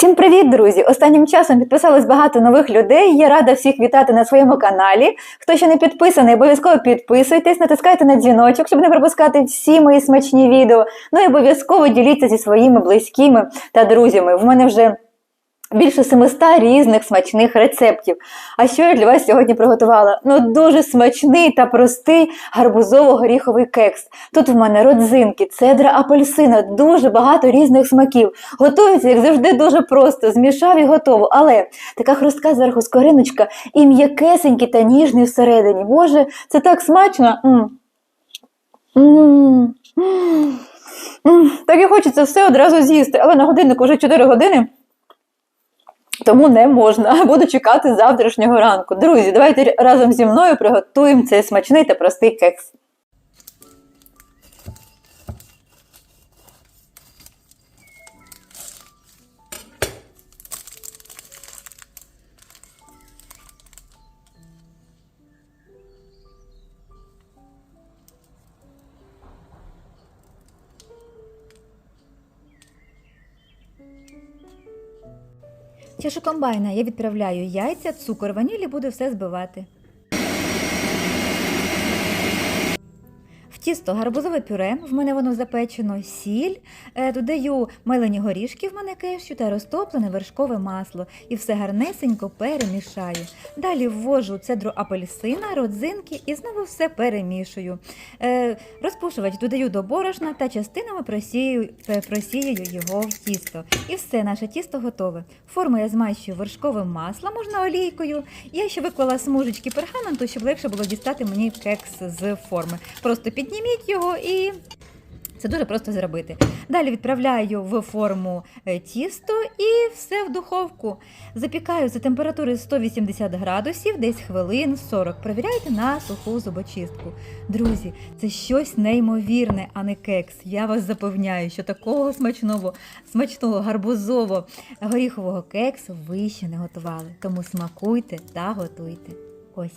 Всім привіт, друзі! Останнім часом підписалось багато нових людей. Я рада всіх вітати на своєму каналі. Хто ще не підписаний, обов'язково підписуйтесь, натискайте на дзвіночок, щоб не пропускати всі мої смачні відео. Ну і обов'язково діліться зі своїми близькими та друзями. В мене вже більше 700 різних смачних рецептів. А що я для вас сьогодні приготувала? Ну дуже смачний та простий гарбузово-горіховий кекс. Тут в мене родзинки, цедра апельсина, дуже багато різних смаків. Готується, як завжди, дуже просто. Змішав і готово. Але така хрустка зверху скориночка і м'якесенький та ніжний всередині. Боже, це так смачно. М. М. Так і хочеться все одразу з'їсти, але на годиннику вже 4 години. Тому не можна. Буду чекати завтрашнього ранку. Друзі, давайте разом зі мною приготуємо цей смачний та простий кекс. В чашу комбайна я відправляю яйця, цукор, ваніль і буду все збивати. Тісто гарбузове пюре, в мене воно запечено, сіль, е, додаю мелені горішки, в мене кешю та розтоплене вершкове масло. І все гарнесенько перемішаю. Далі ввожу цедру апельсина, родзинки і знову все перемішую. Е, Розпушувач додаю до борошна та частинами просію, е, просіюю його в тісто. І все, наше тісто готове. Форму я змащую вершковим маслом, можна олійкою. Я ще виклала смужечки пергаменту, щоб легше було дістати мені кекс з форми. Просто підніміть його і. Це дуже просто зробити. Далі відправляю в форму е, тісто і все в духовку. Запікаю за температури 180 градусів, десь хвилин 40. Провіряйте на суху зубочистку. Друзі, це щось неймовірне, а не кекс. Я вас запевняю, що такого смачного, смачного гарбузово горіхового кексу ви ще не готували. Тому смакуйте та готуйте. Ось.